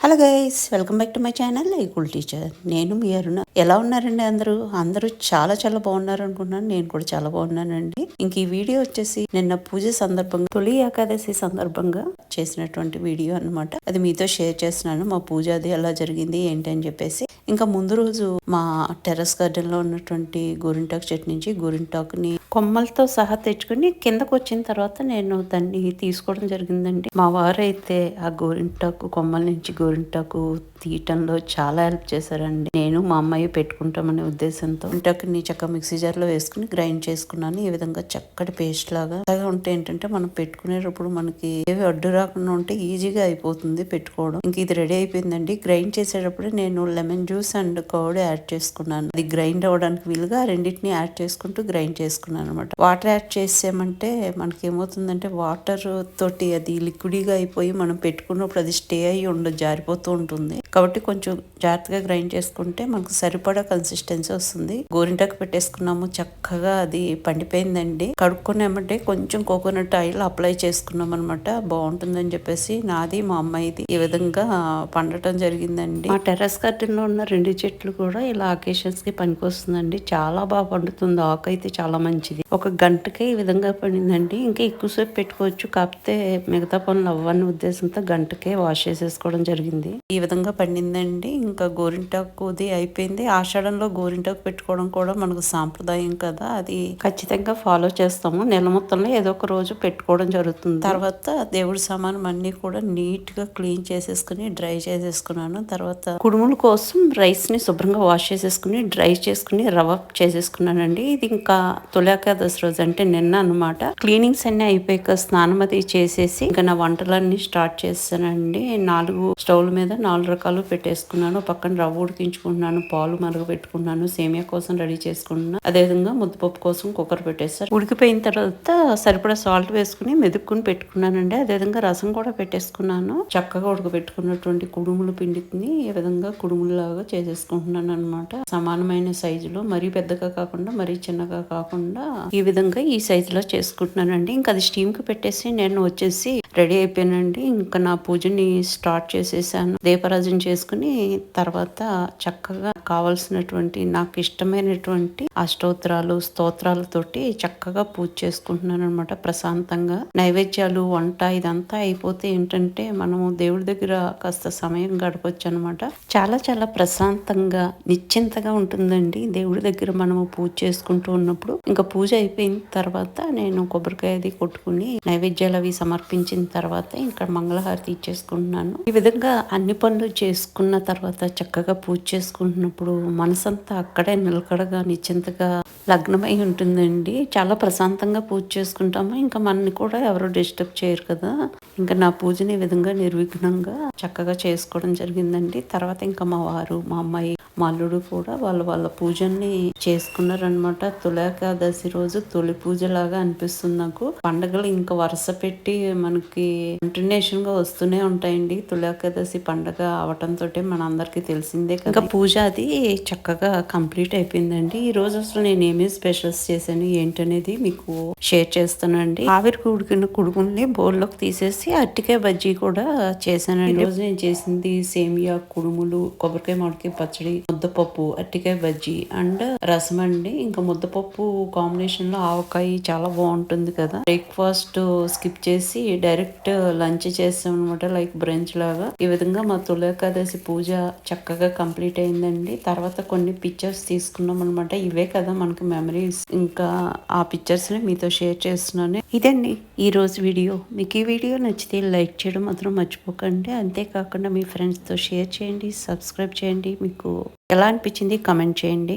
Hello guys welcome back to my channel ఐకుల్ teacher. నేను మీ అరుణ. ఎలా ఉన్నారండి అందరూ? అందరూ చాలా చాలా బాగున్నారు అనుకున్నాను నేను కూడా చాలా బాగున్నానండి. ఇంక ఈ వీడియో వచ్చేసి నిన్న పూజ సందర్భంగా తొలి ఏకాదశి సందర్భంగా చేసినటువంటి వీడియో అన్నమాట. అది మీతో షేర్ చేస్తున్నాను. మా పూజ అది ఎలా జరిగింది ఏంటి అని చెప్పేసి. ఇంకా ముందు రోజు మా టెర్రస్ గార్డెన్లో ఉన్నటువంటి గోరింటాకు చెట్టు నుంచి గోరింటాకుని కొమ్మలతో సహా తెచ్చుకుని కిందకు వచ్చిన తర్వాత నేను దాన్ని తీసుకోవడం జరిగిందండి. మా వారు అయితే ఆ గోరింటాకు కొమ్మల నుంచి గోరింటాకు తీయటంలో చాలా హెల్ప్ చేశారండి. నేను మా అమ్మాయి పెట్టుకుంటామనే ఉద్దేశంతో గోరింటాకుని చక్కగా మిక్సీ జార్లో వేసుకుని గ్రైండ్ చేసుకున్నాను. ఈ విధంగా చక్కటి పేస్ట్ లాగా అలాగా ఉంటే ఏంటంటే మనం పెట్టుకునేటప్పుడు మనకి ఏవి అడ్డు రాకుండా ఉంటే ఈజీగా అయిపోతుంది పెట్టుకోవడం. ఇంక ఇది రెడీ అయిపోయిందండి. గ్రైండ్ చేసేటప్పుడు నేను lemon juice and curd add చేసుకున్నాను. అది గ్రైండ్ అవ్వడానికి వీలుగా రెండింటిని యాడ్ చేసుకుంటూ గ్రైండ్ చేసుకున్నాను అనమాట వాటర్ యాడ్ చేసామంటే మనకి ఏమవుతుందంటే వాటర్ తోటి అది లిక్విడ్గా అయిపోయి మనం పెట్టుకున్నప్పుడు అది స్టే అయ్యి ఉండదు జారిపోతూ ఉంటుంది. కాబట్టి కొంచెం జాగ్రత్తగా గ్రైండ్ చేసుకుంటే మనకు సరిపడా కన్సిస్టెన్సీ వస్తుంది. గోరింటాకు పెట్టేసుకున్నాము చక్కగా అది పండిపోయిందండి. కడుక్కున్నామంటే కొంచెం కోకోనట్ ఆయిల్ అప్లై చేసుకున్నాం అనమాట బాగుంటుందని చెప్పేసి నాది మా అమ్మాయిది ఈ విధంగా పండటం జరిగిందండి. మా టెర్రస్ గార్డెన్లో ఉన్న రెండు చెట్లు కూడా ఇలా అకేషన్స్కి పనికొస్తుందండి. చాలా బాగా పండుతుంది. ఆకు అయితే చాలా మంచిది. ఒక గంటకే ఈ విధంగా పండిందండి. ఇంకా ఎక్కువసేపు పెట్టుకోవచ్చు. కాకపోతే మిగతా పనులు అవ్వని ఉద్దేశంతో గంటకే వాష్ చేసేసుకోవడం జరిగింది. ఈ విధంగా పండిందండి. ఇంకా గోరింటాకుది అయిపోయింది. ఆషాఢంలో గోరింటాకు పెట్టుకోవడం కూడా మనకు సాంప్రదాయం కదా. అది ఖచ్చితంగా ఫాలో చేస్తాము. నెల మొత్తంలో ఏదో ఒక రోజు పెట్టుకోవడం జరుగుతుంది. తర్వాత దేవుడి సామానం అన్ని కూడా నీట్గా క్లీన్ చేసేసుకుని డ్రై చేసేసుకున్నాను. తర్వాత కుడుముల కోసం రైస్ని శుభ్రంగా వాష్ చేసేసుకుని డ్రై చేసుకుని రవ చేసేసుకున్నానండి. ఇది ఇంకా తొలేకాదశి రోజు అంటే నిన్న అనమాట క్లీనింగ్స్ అన్ని అయిపోయాక స్నానం అది చేసేసి ఇంకా నా వంటలన్నీ స్టార్ట్ చేస్తానండి. నాలుగు స్టవ్ల మీద నాలుగు రకాలు పెట్టేసుకున్నాను పక్కన రవ్వ ఉడికించుకుంటున్నాను పాలు మరుగు పెట్టుకున్నాను సేమియా కోసం రెడీ చేసుకుంటున్నాను. అదేవిధంగా ముద్దపప్పు కోసం కుక్కర్ పెట్టేస్తారు ఉడికిపోయిన తర్వాత సరిపడా సాల్ట్ వేసుకుని మెదుక్కుని పెట్టుకున్నానండి. అదేవిధంగా రసం కూడా పెట్టేసుకున్నాను. చక్కగా ఉడకబెట్టుకున్నటువంటి కుడుములు పిండిని ఈ విధంగా కుడుములాగా చేసేసుకుంటున్నాను అనమాట సమానమైన సైజులో మరీ పెద్దగా కాకుండా మరీ చిన్నగా కాకుండా ఈ విధంగా ఈ సైజులో చేసుకుంటున్నానండి. ఇంకా అది స్టీమ్కి పెట్టేసి నేను వచ్చేసి రెడీ అయిపోయానండి. ఇంకా నా పూజని స్టార్ట్ చేసేసాను. దీపరాజన్ చేసుకుని తర్వాత చక్కగా కావాల్సినటువంటి నాకు ఇష్టమైనటువంటి అష్టోత్తరాలు స్తోత్రాలతోటి చక్కగా పూజ చేసుకుంటున్నాను అనమాట ప్రశాంతంగా. నైవేద్యాలు వంట ఇదంతా అయిపోతే ఏంటంటే మనము దేవుడి దగ్గర కాస్త సమయం గడపచ్చు అనమాట చాలా చాలా ప్రశాంతంగా నిశ్చింతగా ఉంటుందండి. దేవుడి దగ్గర మనము పూజ చేసుకుంటూ ఉన్నప్పుడు. ఇంకా పూజ అయిపోయిన తర్వాత నేను కొబ్బరికాయ అది కొట్టుకుని నైవేద్యాలు అవి సమర్పించిన తర్వాత ఇంకా మంగళహారతి ఇచ్చేసుకుంటున్నాను. ఈ విధంగా అన్ని పనులు చేసుకున్న తర్వాత చక్కగా పూజ చేసుకుంటున్నప్పుడు మనసంతా అక్కడే నిలకడగా నిశ్చింతగా లగ్నమై ఉంటుందండి. చాలా ప్రశాంతంగా పూజ చేసుకుంటాము. ఇంకా మనని కూడా ఎవరు డిస్టర్బ్ చేయరు కదా. ఇంకా నా పూజని ఈ విధంగా నిర్విఘ్నంగా చక్కగా చేసుకోవడం జరిగిందండి. తర్వాత ఇంకా మా వారు మా అమ్మాయి మా అల్లుడు కూడా వాళ్ళ వాళ్ళ పూజల్ని చేసుకున్నారనమాట తులాకాదశి రోజు తొలి పూజ లాగా అనిపిస్తుంది నాకు. పండగలు ఇంకా వరుస పెట్టి మనకి కంటిన్యూషన్గా వస్తూనే ఉంటాయండి. తులాకాదశి పండగ అవటంతో మన అందరికి తెలిసిందే ఇంకా పూజ అది చక్కగా కంప్లీట్ అయిపోయిందండి. ఈ రోజు అసలు నేను ఏమేమి స్పెషల్స్ చేశాను ఏంటనేది మీకు షేర్ చేస్తానండి. ఆవిరికి ఉడికిన కుడుకుల్ని బౌల్లోకి తీసేసి అట్టికాయ బజ్జీ కూడా చేశానండి ఈ రోజు నేను చేసింది సేమియా కుడుములు కొబ్బరికాయ మామిడికాయ పచ్చడి ముద్దపప్పు అట్టికాయ బజ్జీ అండ్ రసం అండి. ఇంకా ముద్దపప్పు కాంబినేషన్లో ఆవకాయ చాలా బాగుంటుంది కదా. బ్రేక్ఫాస్ట్ స్కిప్ చేసి డైరెక్ట్ లంచ్ చేస్తాం అనమాట లైక్ బ్రంచ్ లాగా. ఈ విధంగా మా తులేకాదశి పూజ చక్కగా కంప్లీట్ అయిందండి. తర్వాత కొన్ని పిక్చర్స్ తీసుకున్నాం అనమాట ఇవే కదా మనకి మెమరీస్ ఇంకా ఆ పిక్చర్స్ని మీతో షేర్ చేస్తున్నాను. ఇదండి ఈ రోజు వీడియో మీకు ఈ వీడియో నచ్చితే లైక్ చేయడం మాత్రం మర్చిపోకండి. అంతేకాకుండా మీ ఫ్రెండ్స్తో షేర్ చేయండి సబ్స్క్రైబ్ చేయండి. మీకు ఎలా అనిపించింది కమెంట్ చేయండి.